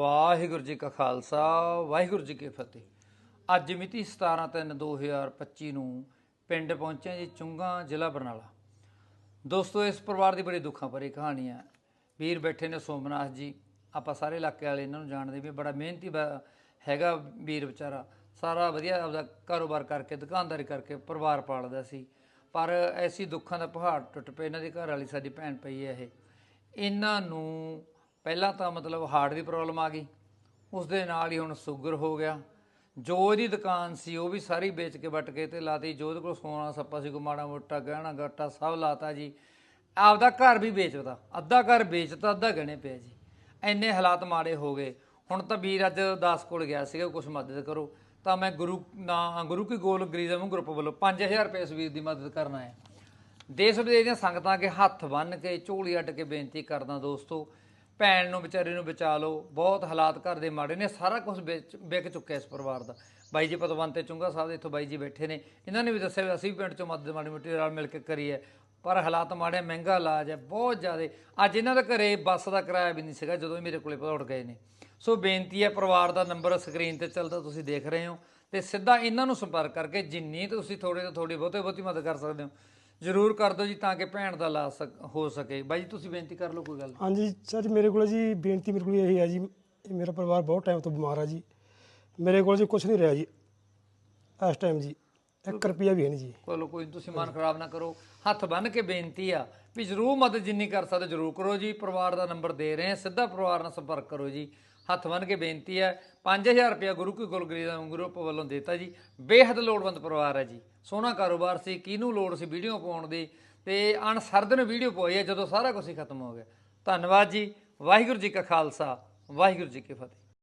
ਵਾਹਿਗੁਰੂ ਜੀ ਕਾ ਖਾਲਸਾ, ਵਾਹਿਗੁਰੂ ਜੀ ਕੀ ਫਤਿਹ। ਅੱਜ ਮਿਤੀ 17/3/2025 ਨੂੰ ਪਿੰਡ ਪਹੁੰਚਿਆ ਜੀ ਚੁੰਗਾ ਜ਼ਿਲ੍ਹਾ ਬਰਨਾਲਾ। ਦੋਸਤੋ, ਇਸ ਪਰਿਵਾਰ ਦੀ ਬੜੀ ਦੁੱਖਾਂ ਭਰੀ ਕਹਾਣੀ ਹੈ। ਵੀਰ ਬੈਠੇ ਨੇ ਸੋਮਨਾਥ ਜੀ। ਆਪਾਂ ਸਾਰੇ ਇਲਾਕੇ ਵਾਲੇ ਇਹਨਾਂ ਨੂੰ ਜਾਣਦੇ ਵੀ ਬੜਾ ਮਿਹਨਤੀ ਬ- ਹੈਗਾ ਵੀਰ ਵਿਚਾਰਾ। ਸਾਰਾ ਵਧੀਆ ਆਪਦਾ ਕਾਰੋਬਾਰ ਕਰਕੇ, ਦੁਕਾਨਦਾਰੀ ਕਰਕੇ ਪਰਿਵਾਰ ਪਾਲਦਾ ਸੀ। ਪਰ ਐਸੀ ਦੁੱਖਾਂ ਦਾ ਪਹਾੜ ਟੁੱਟ ਪਿਆ। ਇਹਨਾਂ ਦੀ ਘਰ ਵਾਲੀ ਸਾਡੀ ਭੈਣ ਪਈ ਹੈ ਇਹ। ਇਹਨਾਂ ਨੂੰ ਪਹਿਲਾਂ ਤਾਂ ਮਤਲਬ ਹਾਰਟ ਦੀ ਪ੍ਰੋਬਲਮ ਆ ਗਈ ਉਸ ਦੇ ਨਾਲ ਹੀ ਹੁਣ ਸ਼ੂਗਰ ਹੋ ਗਿਆ। ਜੋ ਇਹਦੀ ਦੁਕਾਨ ਸੀ, ਉਹ ਵੀ ਸਾਰੀ ਵੇਚ ਕੇ ਵੱਟ ਕੇ ਤੇ ਲਾਤੀ। ਜੋ ਉਹਦੇ ਕੋਲ ਸੋਨਾ, ਸੱਪਾ ਸੀ ਕੋ ਮਾੜਾ ਮੋਟਾ ਗਹਿਣਾ ਗੱਟਾ ਸਭ ਲਾਤਾ ਜੀ। ਆਪਦਾ ਘਰ ਵੀ ਵੇਚਦਾ ਅੱਧਾ ਘਰ ਵੇਚਤਾ, ਅੱਧਾ ਗਹਿਣੇ ਪਿਆ ਜੀ। ਐਨੇ ਹਾਲਾਤ ਮਾੜੇ ਹੋ ਗਏ। ਹੁਣ ਤਾਂ ਵੀਰ ਅੱਜ ਦਾਸ ਕੋਲ ਗਿਆ ਸੀਗਾ ਕੁਝ ਮਦਦ ਕਰੋ। ਤਾਂ ਮੈਂ ਗੁਰੂ ਨਾ, ਗੁਰੂ ਕੀ ਗੋਲ ਗਰੀਜ਼ਮ ਗਰੁੱਪ ਵੱਲੋਂ 5000 ਰੁਪਏ ਇਸ ਵੀਰ ਦੀ ਮਦਦ ਕਰਨ ਆਇਆ। ਦੇਸ਼ ਵਿਦੇਸ਼ ਦੀਆਂ ਸੰਗਤਾਂ ਅੱਗੇ ਹੱਥ ਬੰਨ੍ਹ ਕੇ, ਝੋਲੀ ਅੱਡ ਕੇ ਬੇਨਤੀ ਕਰਦਾ ਦੋਸਤੋ ਭੈਣ ਨੂੰ, ਵਿਚਾਰੇ ਨੂੰ ਬਚਾ ਲਓ। ਬਹੁਤ ਹਾਲਾਤ ਘਰ ਦੇ ਮਾੜੇ ਨੇ, ਸਾਰਾ ਕੁਝ ਵਿਕ ਚੁੱਕਿਆ ਇਸ ਪਰਿਵਾਰ ਦਾ। ਬਾਈ ਜੀ ਪਤਵੰਤ ਤੇ ਚੁੰਗਾ ਸਾਹਿਬ ਦੇ ਇੱਥੋਂ ਬਾਈ ਜੀ ਬੈਠੇ ਨੇ। ਇਹਨਾਂ ਨੇ ਵੀ ਦੱਸਿਆ ਵੀ ਅਸੀਂ ਵੀ ਪਿੰਡ ਚੋਂ ਮਦਦ ਮਾੜੀ ਮੋਟੀ ਨਾਲ ਮਿਲ ਕੇ ਕਰੀ ਹੈ ਪਰ ਹਾਲਾਤ ਮਾੜੇ ਮਹਿੰਗਾ ਇਲਾਜ ਹੈ ਬਹੁਤ ਜ਼ਿਆਦਾ। ਅੱਜ ਇਹਨਾਂ ਦੇ ਘਰੇ ਬੱਸ ਦਾ ਕਿਰਾਇਆ ਵੀ ਨਹੀਂ ਸੀਗਾ, ਜਦੋਂ ਇਹ ਮੇਰੇ ਕੋਲੇ ਦੌੜ ਗਏ ਨੇ। ਸੋ ਬੇਨਤੀ ਹੈ, ਪਰਿਵਾਰ ਦਾ ਨੰਬਰ ਸਕਰੀਨ ਤੇ ਚੱਲਦਾ, ਤੁਸੀਂ ਦੇਖ ਰਹੇ ਹੋ। ਤੇ ਸਿੱਧਾ ਇਹਨਾਂ ਨੂੰ ਸੰਪਰਕ ਕਰਕੇ ਜਿੰਨੀ ਤੁਸੀਂ ਥੋੜੇ ਤੋਂ ਥੋੜੀ ਬਹੁਤੇ, ਬਹੁਤੀ ਮਦਦ ਕਰ ਸਕਦੇ ਹੋ। ਜ਼ਰੂਰ ਕਰ ਦਿਓ ਜੀ ਤਾਂ ਕਿ ਭੈਣ ਦਾ ਇਲਾਜ ਸਕ- ਹੋ ਸਕੇ। ਬਾਈ ਜੀ ਤੁਸੀਂ ਬੇਨਤੀ ਕਰ ਲਓ ਕੋਈ ਗੱਲ। ਹਾਂਜੀ ਸਰ ਮੇਰੇ ਕੋਲ ਜੀ ਬੇਨਤੀ ਮੇਰੇ ਕੋਲ ਇਹ ਹੈ ਜੀ। ਇਹ ਮੇਰਾ ਪਰਿਵਾਰ ਬਹੁਤ ਟਾਈਮ ਤੋਂ ਬਿਮਾਰ ਆ ਜੀ। ਮੇਰੇ ਕੋਲ ਜੀ ਕੁਝ ਨਹੀਂ ਰਿਹਾ ਜੀ। ਇਸ ਟਾਈਮ ਜੀ 1 ਰੁਪਿਆ ਵੀ ਹੈ ਨਹੀਂ ਜੀ। ਕੋਲੋਂ ਕੋਈ ਨੀ, ਤੁਸੀਂ ਮਨ ਖਰਾਬ ਨਾ ਕਰੋ। ਹੱਥ ਬੰਨ ਕੇ ਬੇਨਤੀ ਆ ਵੀ ਜ਼ਰੂਰ ਮਦਦ ਜਿੰਨੀ ਕਰ ਸਕਦੇ ਜ਼ਰੂਰ ਕਰੋ ਜੀ। ਪਰਿਵਾਰ ਦਾ ਨੰਬਰ ਦੇ ਰਹੇ ਹਾਂ ਸਿੱਧਾ ਪਰਿਵਾਰ ਨਾਲ ਸੰਪਰਕ ਕਰੋ ਜੀ। ਹੱਥ ਬੰਨ ਕੇ ਬੇਨਤੀ ਹੈ 5000 ਰੁਪਇਆ ਗੁਰੂ ਕੀ ਗੁਲਗਰੀ ਗਰੁੱਪ ਵੱਲੋਂ ਦਿੱਤਾ ਜੀ। ਬੇਹੱਦ ਲੋੜਵੰਦ ਪਰਿਵਾਰ ਹੈ ਜੀ। ਸੋਹਣਾ ਕਾਰੋਬਾਰ ਸੀ, ਕਿਹਨੂੰ ਲੋੜ ਸੀ ਵੀਡੀਓ ਪਾਉਣ ਦੀ? ਤੇ ਅਣਸਰਦਨ ਵੀਡੀਓ ਪਾਈ ਹੈ, ਜਦੋਂ ਸਾਰਾ ਕੁਝ ਹੀ ਖਤਮ ਹੋ ਗਿਆ। ਧੰਨਵਾਦ ਜੀ। ਵਾਹਿਗੁਰੂ ਜੀ ਕਾ ਖਾਲਸਾ, ਵਾਹਿਗੁਰੂ ਜੀ ਕੀ ਫਤਿਹ।